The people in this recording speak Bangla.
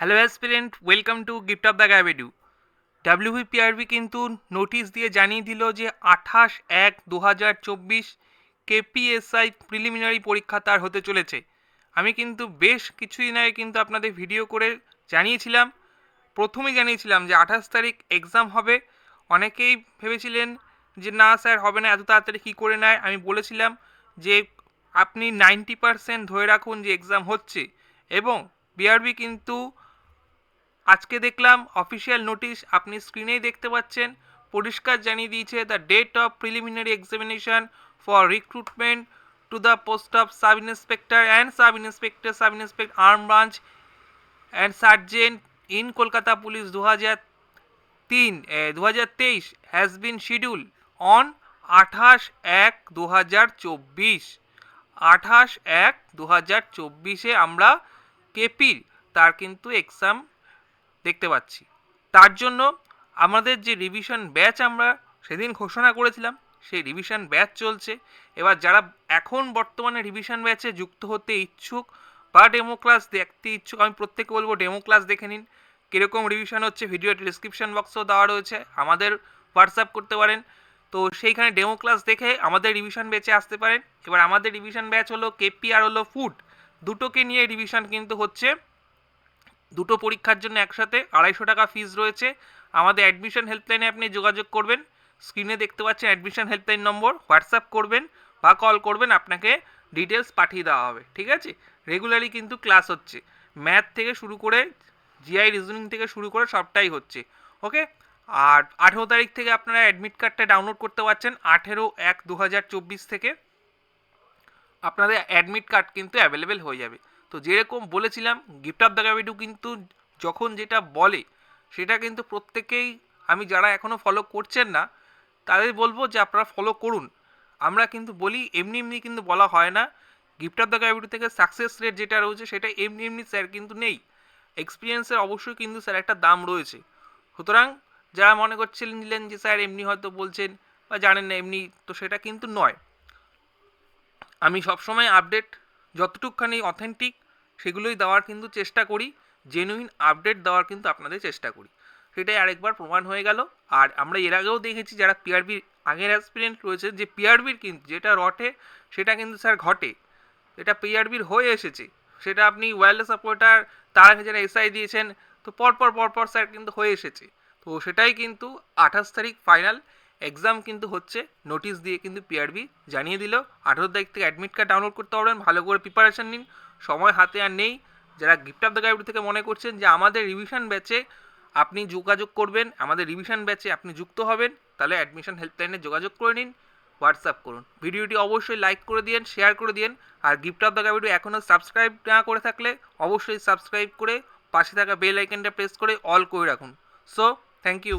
Hello aspirant welcome to gift of the গ্যাবেডু WPRB কিন্তু নোটিশ দিয়ে জানিয়ে দিল যে আঠাশ এক দু হাজার চব্বিশ কেপিএসআই প্রিলিমিনারি পরীক্ষা তার হতে চলেছে। আমি কিন্তু বেশ কিছুদিন আগে কিন্তু আপনাদের ভিডিও করে জানিয়েছিলাম। প্রথমেই জানিয়েছিলাম যে আঠাশ তারিখ এক্সাম হবে। অনেকেই ভেবেছিলেন যে না স্যার, হবে না, এত তাড়াতাড়ি কী করে নেয়? আমি বলেছিলাম যে আপনি নাইনটি পারসেন্ট ধরে রাখুন যে এক্সাম হচ্ছে। এবং বিআরবি কিন্তু আজকে দেখলাম অফিসিয়াল নোটিশ আপনি স্ক্রিনেই দেখতে পাচ্ছেন। পরিষ্কার জানিয়ে দিয়েছে the date of preliminary examination for recruitment to the post of sub inspector and sub inspector sub inspector arm branch and sergeant in Kolkata police দু হাজার তিন দু হাজার তেইশ হ্যাজ বিন শিডিউল অন আঠাশ এক দু হাজার চব্বিশ। আঠাশ এক দু হাজার চব্বিশে আমরা কেপির, তার কিন্তু এক্সাম দেখতে পাচ্ছি। তার জন্য আমাদের যে রিভিশন ব্যাচ আমরা সেদিন ঘোষণা করেছিলাম, সেই রিভিশন ব্যাচ চলছে। এবার যারা এখন বর্তমানে রিভিশন ব্যাচে যুক্ত হতে ইচ্ছুক বা ডেমো ক্লাস দেখতে ইচ্ছুক, আমি প্রত্যেকে বলব ডেমো ক্লাস দেখে নিন। কীরকম রিভিশন হচ্ছে ভিডিও ডিসক্রিপশন বক্সও দেওয়া রয়েছে, আমাদের হোয়াটসঅ্যাপ করতে পারেন। তো সেইখানে ডেমো ক্লাস দেখে আমাদের রিভিশন ব্যাচে আসতে পারেন। এবার আমাদের রিভিশন ব্যাচ হলো কেপি আর হলো ফুড দুটোকে নিয়ে রিভিশন কিন্তু হচ্ছে দুটো পরীক্ষার জন্য একসাথে আড়াইশো টাকা ফিস রয়েছে। আমাদের অ্যাডমিশন হেল্পলাইনে আপনি যোগাযোগ করবেন। স্ক্রিনে দেখতে পাচ্ছেন অ্যাডমিশন হেল্পলাইন নম্বর হোয়াটসঅ্যাপ করবেন বা কল করবেন, আপনাকে ডিটেলস পাঠিয়ে দেওয়া হবে, ঠিক আছে? রেগুলারলি কিন্তু ক্লাস হচ্ছে। ম্যাথ থেকে শুরু করে জিআই রিজনিং থেকে শুরু করে সবটাই হচ্ছে ওকে আর আঠেরো তারিখ থেকে আপনারা অ্যাডমিট কার্ডটা ডাউনলোড করতে পারছেন, আঠেরো এক দু থেকে। আপনাদের অ্যাডমিট কার্ড কিন্তু অ্যাভেলেবেল হয়ে যাবে। তো যেরকম বলেছিলাম গিফট অফ দ্য গ্যাভিডু কিন্তু যখন যেটা বলে, সেটা কিন্তু প্রত্যেকেই, আমি যারা এখনও ফলো করছেন না, তাদের বলব যে আপনারা ফলো করুন। আমরা কিন্তু বলি, এমনি এমনি কিন্তু বলা হয় না। গিফট অফ দ্য গ্যাভিডু থেকে সাকসেস রেট যেটা রয়েছে, সেটা এমনি এমনি স্যার কিন্তু নেই। এক্সপিরিয়েন্সের অবশ্যই কিন্তু স্যার একটা দাম রয়েছে। সুতরাং, যারা মনে করছিলেন যে স্যার এমনি হয়তো বলছেন, বা জানেন না এমনি, তো সেটা কিন্তু নয়। আমি সবসময় আপডেট যতটুকখানি অথেন্টিক সেগুলোই দেওয়ার কিন্তু চেষ্টা করি জেনুইন আপডেট দেওয়ার কিন্তু আপনাদের চেষ্টা করি। সেটাই আরেকবার প্রমাণ হয়ে গেল। আর আমরা এর আগেও দেখেছি যারা পিআরবির আগের অ্যাসপিরেন্ট রয়েছে, যে পিআরবির কিন্তু, যেটা রটে, সেটা কিন্তু স্যার ঘটে। এটা পিআরবির হয়ে এসেছে। সেটা আপনি ওয়্যারলেস সাপোর্টার তার আগে যারা এসআই দিয়েছেন, তো পরপর পরপর স্যার কিন্তু হয়ে এসেছে। তো সেটাই কিন্তু আঠাশ তারিখ ফাইনাল এক্সাম কিন্তু হচ্ছে। নোটিশ দিয়ে কিন্তু পিআরবি জানিয়ে দিল। আঠেরো তারিখ থেকে অ্যাডমিট কার্ড ডাউনলোড করতে পারবেন। ভালো করে প্রিপারেশন নিন। সময় হাতে আর নেই। যারা গিফট অফ দ্য গাইড থেকে মনে করছেন যে আমাদের রিভিশন ব্যাচে আপনি যোগাযোগ করবেন, আমাদের রিভিশন ব্যাচে আপনি যুক্ত হবেন, তাহলে অ্যাডমিশন হেল্পলাইনে যোগাযোগ করে নিন হোয়াটসঅ্যাপ করুন। ভিডিওটি অবশ্যই লাইক করে দিন শেয়ার করে দিন আর গিফট অফ দ্য গাইড এখনও সাবস্ক্রাইব না করে থাকলে অবশ্যই সাবস্ক্রাইব করে পাশে থাকা বেল আইকনটা প্রেস করে অল করে রাখুন। So thank you